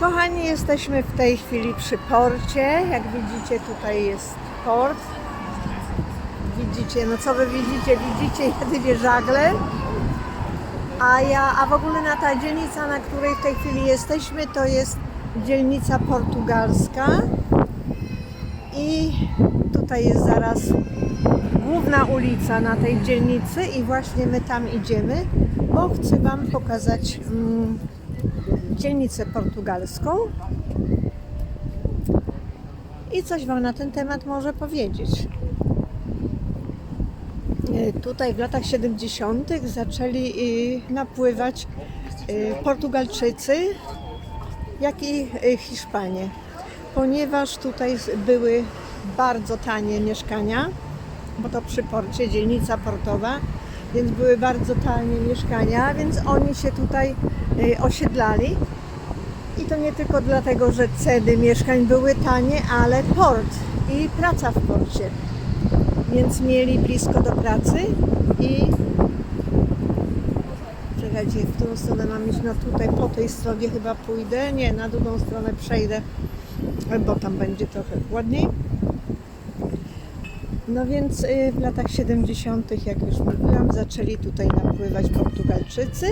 Kochani, jesteśmy w tej chwili przy porcie. Jak widzicie, tutaj jest port. Widzicie, no co wy widzicie? Widzicie jedynie żagle. A ja, a w ogóle na ta dzielnica, na której w tej chwili jesteśmy, to jest dzielnica portugalska. I tutaj jest zaraz główna ulica na tej dzielnicy i właśnie my tam idziemy, bo chcę Wam pokazać mm, dzielnicę portugalską i coś Wam na ten temat może powiedzieć. E, Tutaj w latach 70. zaczęli y, napływać y, Portugalczycy, jak i Hiszpanie, ponieważ tutaj były bardzo tanie mieszkania, bo to przy porcie, dzielnica portowa, więc były bardzo tanie mieszkania, więc oni się tutaj y, osiedlali. I to nie tylko dlatego, że ceny mieszkań były tanie, ale port i praca w porcie. Więc mieli blisko do pracy i czekajcie, w którą stronę mam iść? No tutaj po tej stronie chyba pójdę. Nie, na drugą stronę przejdę, bo tam będzie trochę chłodniej. No więc y, w latach 70., jak już mówiłam, zaczęli tutaj napływać Portugalczycy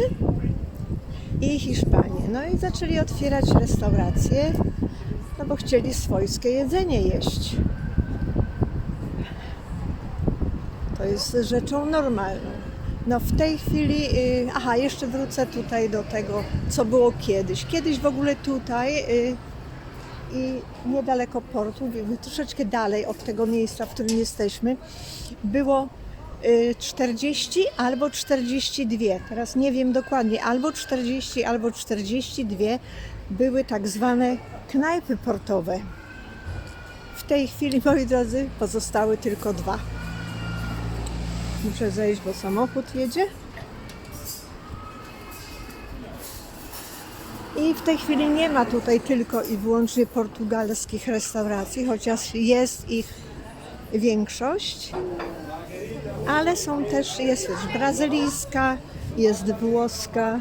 i Hiszpanie. No i zaczęli otwierać restauracje, no bo chcieli swojskie jedzenie jeść. To jest rzeczą normalną. No w tej chwili, y, aha, jeszcze wrócę tutaj do tego, co było kiedyś. Kiedyś w ogóle tutaj y, i niedaleko portu, troszeczkę dalej od tego miejsca, w którym jesteśmy, było y, 40 albo 42. Teraz nie wiem dokładnie, albo 40, albo 42 były tak zwane knajpy portowe. W tej chwili, moi drodzy, pozostały tylko dwa. Muszę zejść, bo samochód jedzie. I w tej chwili nie ma tutaj tylko i wyłącznie portugalskich restauracji, chociaż jest ich większość, ale są też, jest też brazylijska, jest włoska.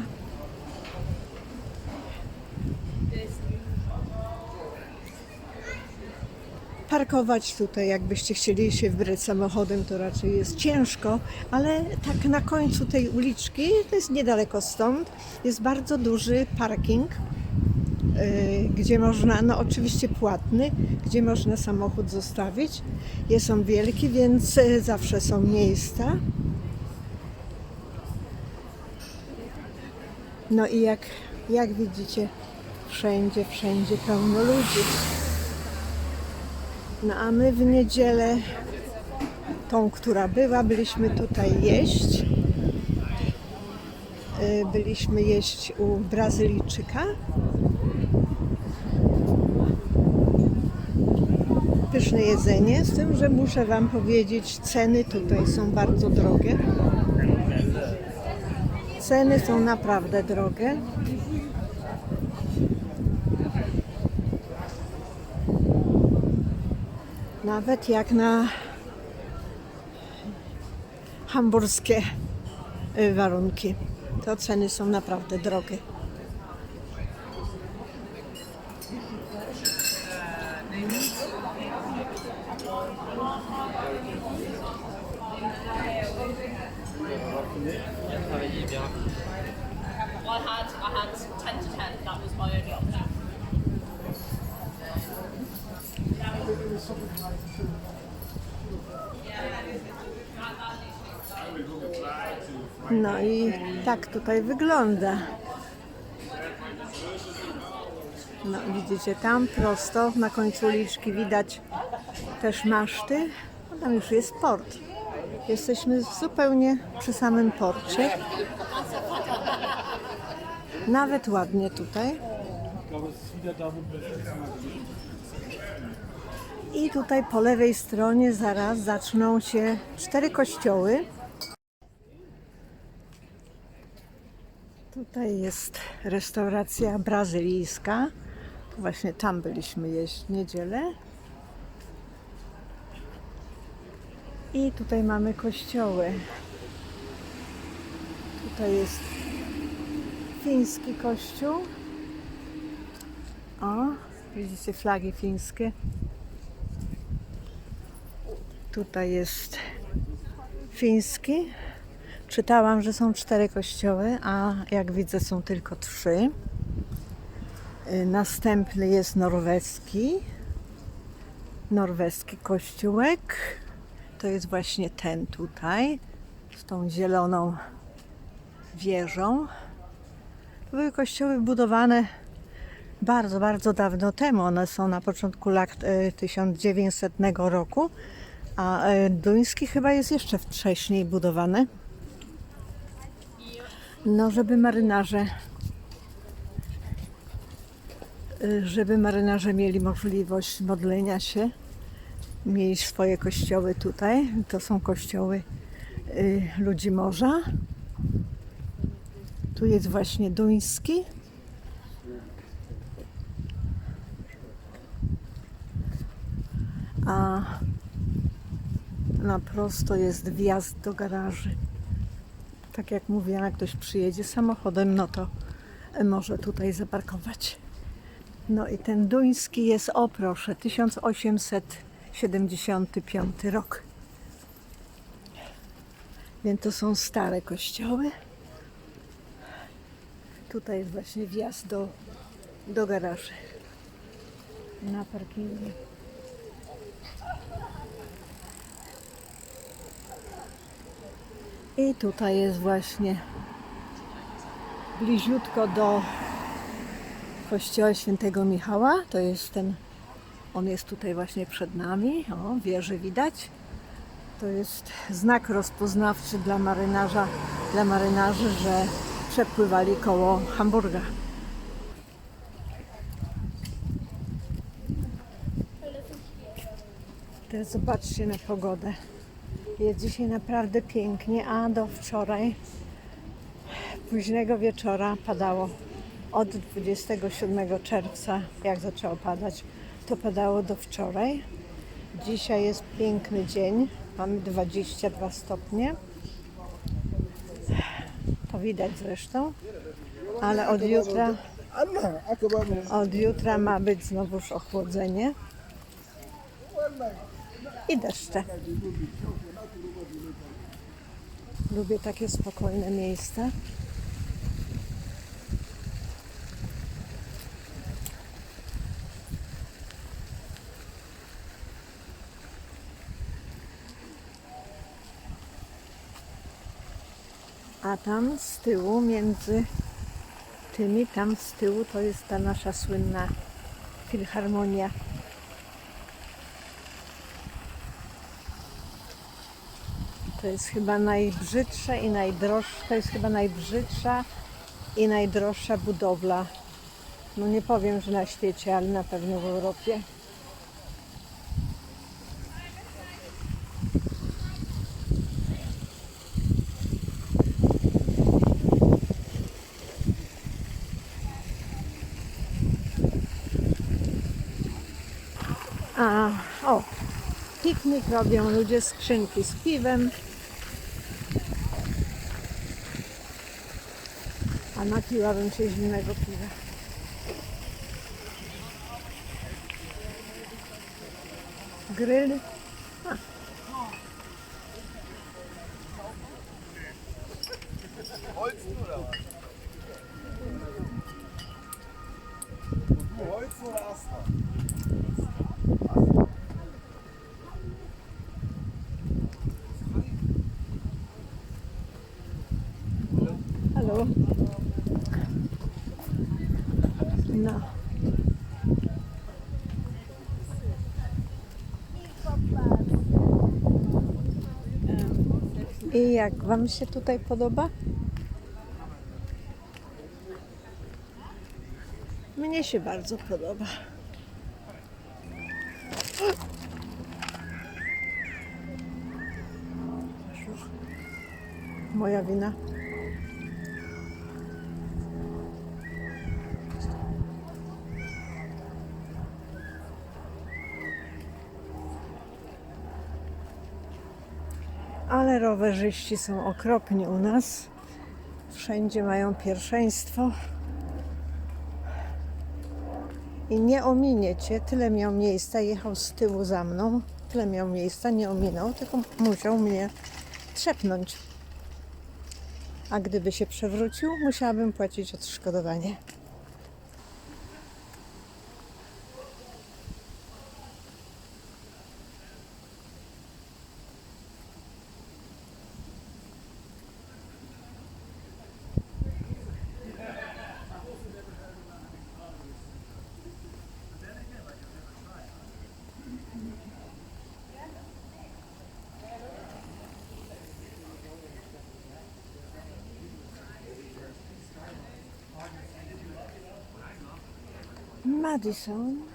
Parkować tutaj, jakbyście chcieli się wybrać samochodem, to raczej jest ciężko, ale tak na końcu tej uliczki, to jest niedaleko stąd, jest bardzo duży parking, yy, gdzie można, no oczywiście płatny, gdzie można samochód zostawić. Jest on wielki, więc yy, zawsze są miejsca. No i jak, jak widzicie, wszędzie, wszędzie pełno ludzi. No a my w niedzielę, tą, która była, byliśmy tutaj jeść. Y, Byliśmy jeść u Brazylijczyka. Pyszne jedzenie, z tym, że muszę Wam powiedzieć, ceny tutaj są bardzo drogie. Ceny są naprawdę drogie. Nawet jak na hamburskie y, warunki. To ceny są naprawdę drogie. I had I had ten to ten. That was my only option. No i tak tutaj wygląda. No widzicie, tam prosto na końcu uliczki widać też maszty. No, tam już jest port. Jesteśmy zupełnie przy samym porcie. Nawet ładnie tutaj. I tutaj po lewej stronie zaraz zaczną się cztery kościoły. Tutaj jest restauracja brazylijska. Właśnie tam byliśmy jeść w niedzielę. I tutaj mamy kościoły. Tutaj jest fiński kościół. O, widzicie flagi fińskie. Tutaj jest fiński. Czytałam, że są cztery kościoły, a jak widzę są tylko trzy. Y, Następny jest norweski. Norweski kościółek. To jest właśnie ten tutaj, z tą zieloną wieżą. To były kościoły budowane bardzo, bardzo dawno temu. One są na początku lat e, 1900 roku, a e, duński chyba jest jeszcze wcześniej budowany. No, żeby marynarze e, żeby marynarze mieli możliwość modlenia się, mieli swoje kościoły tutaj. To są kościoły y, ludzi morza. Tu jest właśnie duński. A na prosto jest wjazd do garaży. Tak jak mówiłam, jak ktoś przyjedzie samochodem, no to może tutaj zaparkować. No i ten duński jest, o proszę, 1875 rok. Więc to są stare kościoły. Tutaj jest właśnie wjazd do, do garaży. Na parkingu. I tutaj jest właśnie bliziutko do kościoła świętego Michała. To jest ten, on jest tutaj właśnie przed nami. O, wieży widać. To jest znak rozpoznawczy dla marynarza, dla marynarzy, że przepływali koło Hamburga. Teraz zobaczcie na pogodę. Jest dzisiaj naprawdę pięknie, a do wczoraj, późnego wieczora padało. Od 27 czerwca, jak zaczęło padać, to padało do wczoraj. Dzisiaj jest piękny dzień, mamy 22 stopnie. To widać zresztą, ale od jutra, od jutra ma być znowuż ochłodzenie i deszcze. Lubię takie spokojne miejsca. A tam z tyłu, między tymi, tam z tyłu, to jest ta nasza słynna filharmonia. To jest chyba najbrzydsza i najdroższa, to jest chyba najbrzydsza i najdroższa budowla. No nie powiem, że na świecie, ale na pewno w Europie. A, o, piknik robią ludzie, skrzynki z piwem. A napiłabym się zimnego piwa. Grill. A. Holzen oder Astra? Hallo. No. I jak Wam się tutaj podoba? Mnie się bardzo podoba. Moja wina. Ale rowerzyści są okropni u nas. Wszędzie mają pierwszeństwo. I nie ominiecie, tyle miał miejsca, jechał z tyłu za mną, tyle miał miejsca, nie ominął, tylko musiał mnie trzepnąć. A gdyby się przewrócił, musiałabym płacić odszkodowanie. Madison.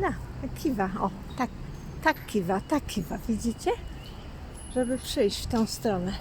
No, kiwa, o, tak, tak kiwa, tak kiwa, widzicie? Żeby przyjść w tą stronę.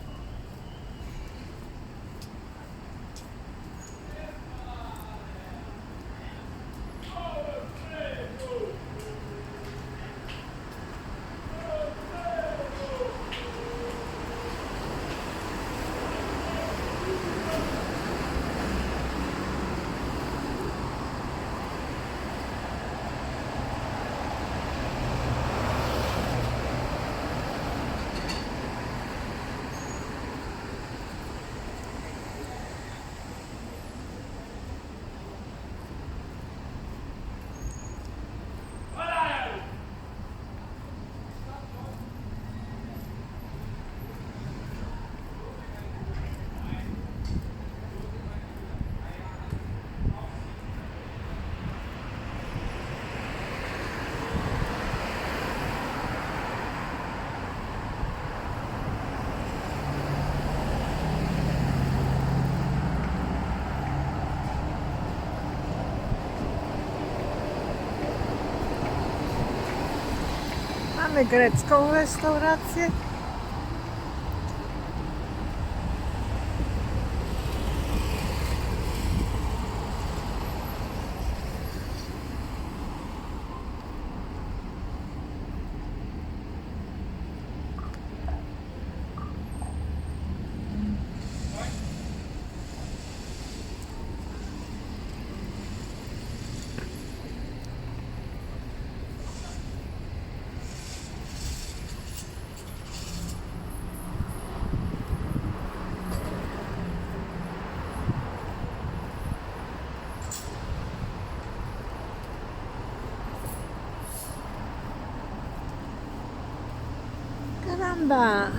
Mamy grecką restaurację. Caramba!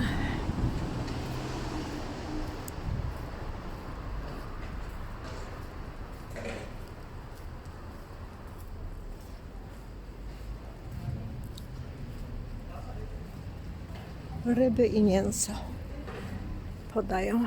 Ryby i mięso podają.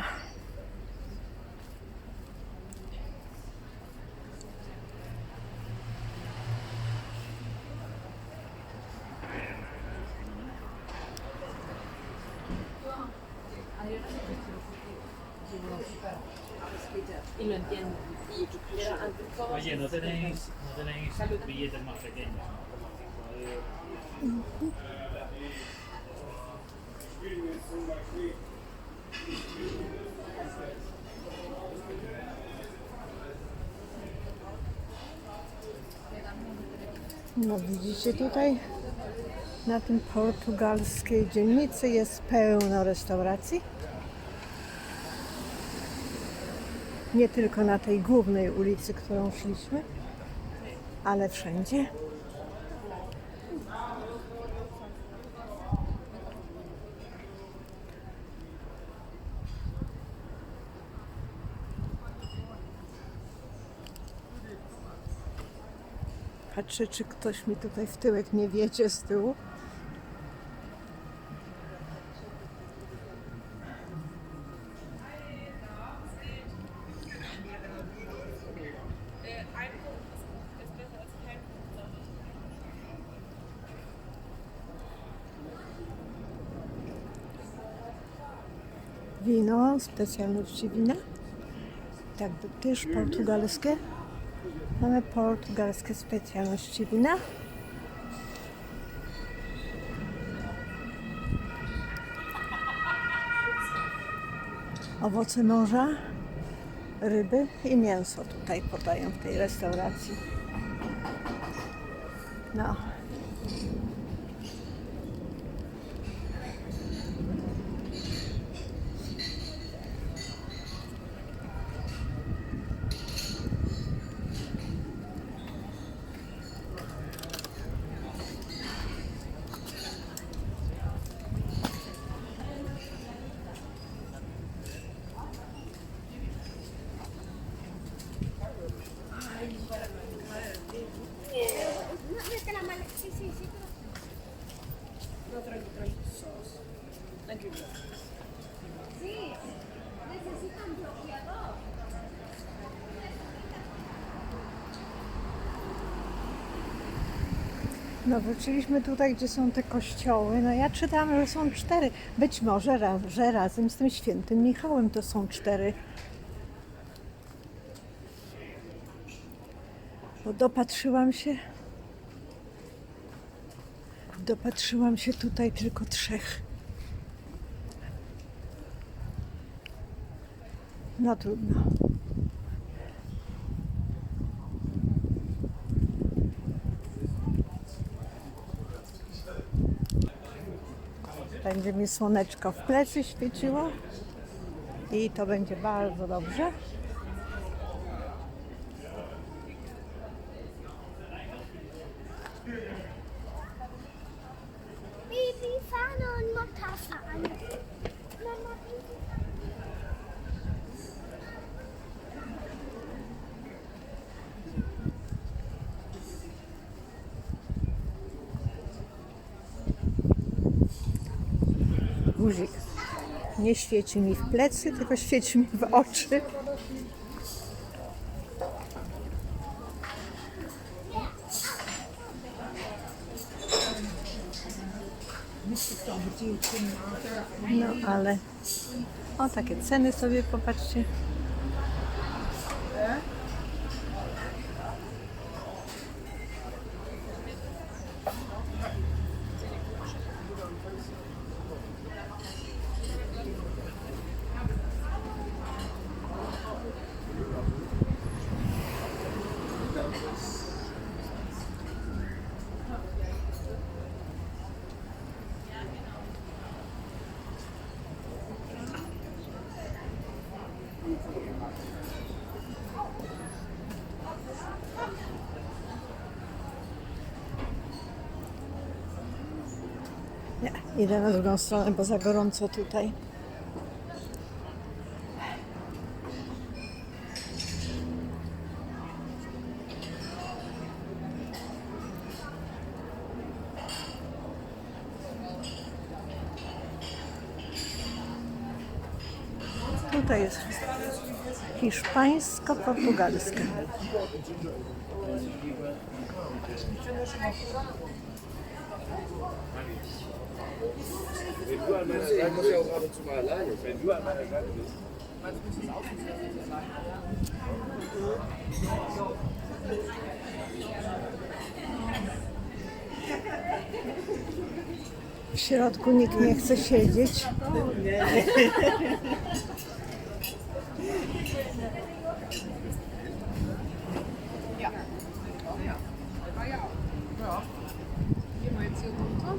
No widzicie tutaj na tym portugalskiej dzielnicy jest pełno restauracji. Nie tylko na tej głównej ulicy, którą szliśmy, ale wszędzie. patrzę, czy ktoś mi tutaj w tyłek nie wiecie z tyłu. Wino, specjalności wina, tak, też portugalskie. Mamy portugalskie specjalności wina. Owoce morza, ryby i mięso tutaj podają w tej restauracji. No. No wróciliśmy tutaj, gdzie są te kościoły. No ja czytam, że są cztery. Być może, że razem z tym świętym Michałem to są cztery. Bo dopatrzyłam się. Dopatrzyłam się tutaj tylko trzech. No trudno. Będzie mi słoneczko w plecy świeciło i to będzie bardzo dobrze. Bibi nie świeci mi w plecy, tylko świeci mi w oczy. No ale o takie ceny sobie popatrzcie. Nie, idę na drugą stronę, bo za gorąco tutaj. Tutaj jest hiszpańsko-portugalska. Wenn du an meiner Seite ja auch ab und zu mal alleine. Wenn du an meiner Seite bist. W środku nikt nie chce siedzieć.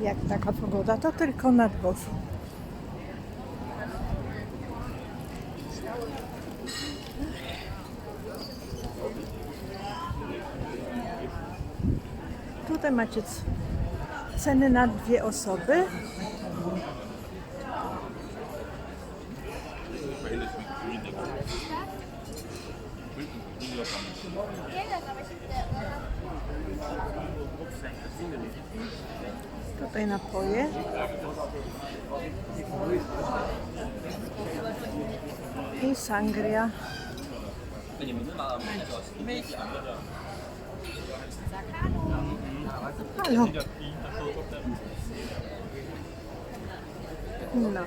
Jak taka pogoda, to tylko na dworzu. Tutaj macie ceny na dwie osoby. Tutaj napoje. I sangria. Halo. No.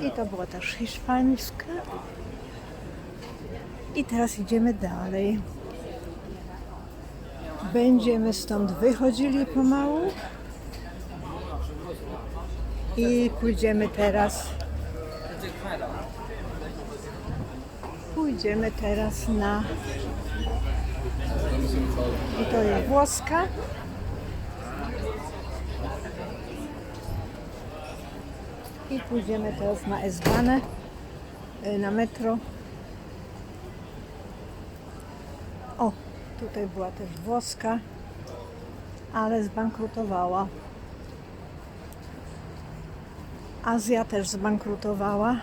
I to była też hiszpańska. I teraz idziemy dalej. Będziemy stąd wychodzili pomału. I pójdziemy teraz. Pójdziemy teraz na. I to jest włoska. I pójdziemy teraz na S-Banę, y, na metro. O, tutaj była też włoska, ale zbankrutowała. Azja też zbankrutowała.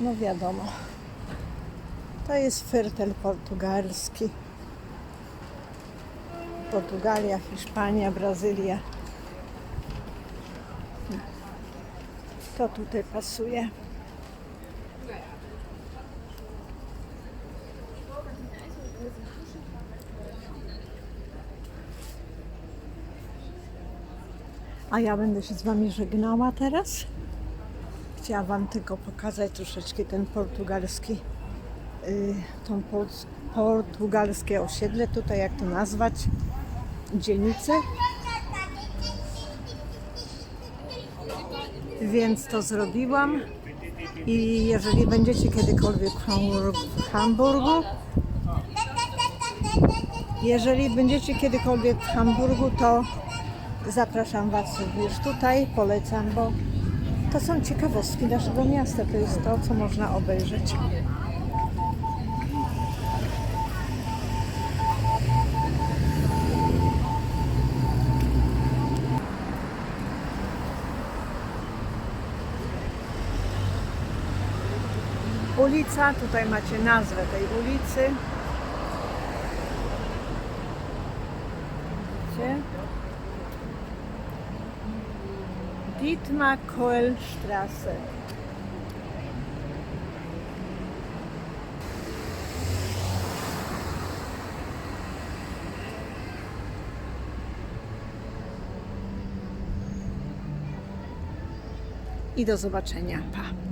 No wiadomo. To jest fertel portugalski. Portugalia, Hiszpania, Brazylia. To tutaj pasuje. A ja będę się z Wami żegnała teraz. Chciałam Wam tylko pokazać troszeczkę ten portugalski, y, tą por- portugalskie osiedle, tutaj jak to nazwać, dzielnicę. Więc to zrobiłam. I jeżeli będziecie kiedykolwiek w Hamburgu jeżeli będziecie kiedykolwiek w Hamburgu, to zapraszam Was również tutaj, polecam, bo to są ciekawostki naszego miasta. To jest to, co można obejrzeć. Ulica, tutaj macie nazwę tej ulicy. Widzicie? Dietmar Koelstraße. I do zobaczenia. Pa.